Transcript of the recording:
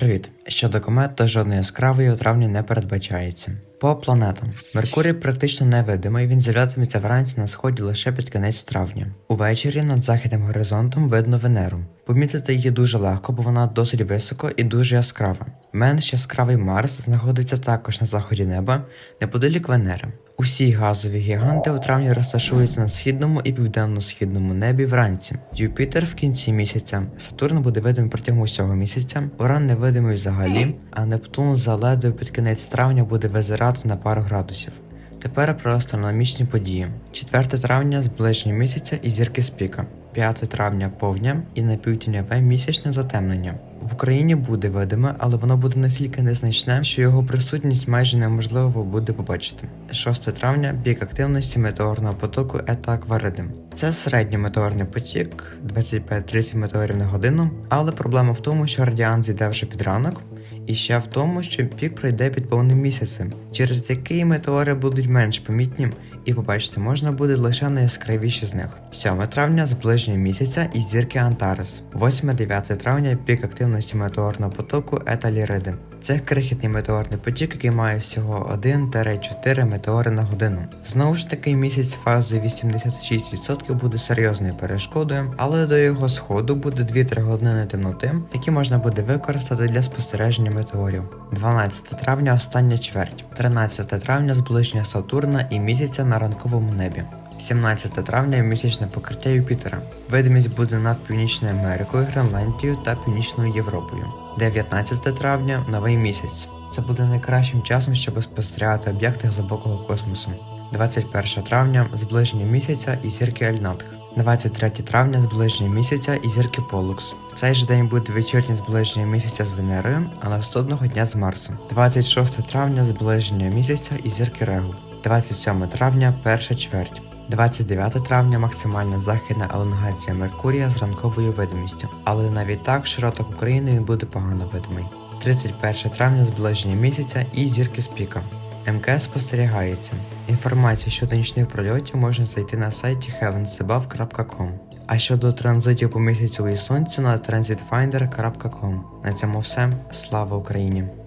Привіт! Щодо комет, то жодної яскравої у травні не передбачається. По планетам. Меркурій практично невидимий, він з'являтиметься вранці на сході лише під кінець травня. Увечері над західним горизонтом видно Венеру. Помітити її дуже легко, бо вона досить високо і дуже яскрава. Менш яскравий Марс знаходиться також на заході неба, неподалік Венери. Усі газові гіганти у травні розташуються на східному і південно-східному небі вранці. Юпітер в кінці місяця, Сатурн буде видимий протягом усього місяця, Уран невидимий взагалі, а Нептун заледве під кінець травня буде визирати на пару градусів. Тепер про астрономічні події. 4 травня зближення місяця і зірки спіка. 5 травня повня і на напівтіньове місячне затемнення. В Україні буде видиме, але воно буде настільки незначне, що його присутність майже неможливо буде побачити. 6 травня пік активності метеорного потоку Ета Акваридим. Це середній метеорний потік 25-30 метеорів на годину, але проблема в тому, що радіан зійде вже під ранок, і ще в тому, що пік пройде під повним місяцем, через який метеори будуть менш помітні, і побачити можна буде лише найяскравіші з них. 7 травня зближення місяця і зірки Антарес. 8-9 травня пік активності метеорного потоку Lyriди. Це крихітний метеорний потік, який має всього 1-4 метеори на годину. Знову ж таки, місяць фазою 86% буде серйозною перешкодою, але до його сходу буде 2-3 години темноти, які можна буде використати для спостереження метеорів. 12 травня остання чверть, 13 травня зближення Сатурна і місяця на ранковому небі. 17 травня місячне покриття Юпітера. Видимість буде над Північною Америкою, Гренландією та Північною Європою. 19 травня новий місяць. Це буде найкращим часом, щоб спостерігати об'єкти глибокого космосу. 21 травня зближення місяця і зірки Альнатх. 23 травня зближення місяця і зірки Полукс. В цей же день буде вечірнє зближення місяця з Венерою, а наступного дня з Марсом. 26 травня зближення місяця і зірки Регул. 27 травня перша чверть. 29 травня максимальна західна елонгація Меркурія з ранковою видимістю, але навіть так в широтах України він буде погано видимий. 31 травня зближення місяця і зірки спіка. МКС спостерігається. Інформацію щодо нічних прольотів можна знайти на сайті heavensabove.com. А щодо транзитів по місяцю і сонцю на transitfinder.com. На цьому все. Слава Україні!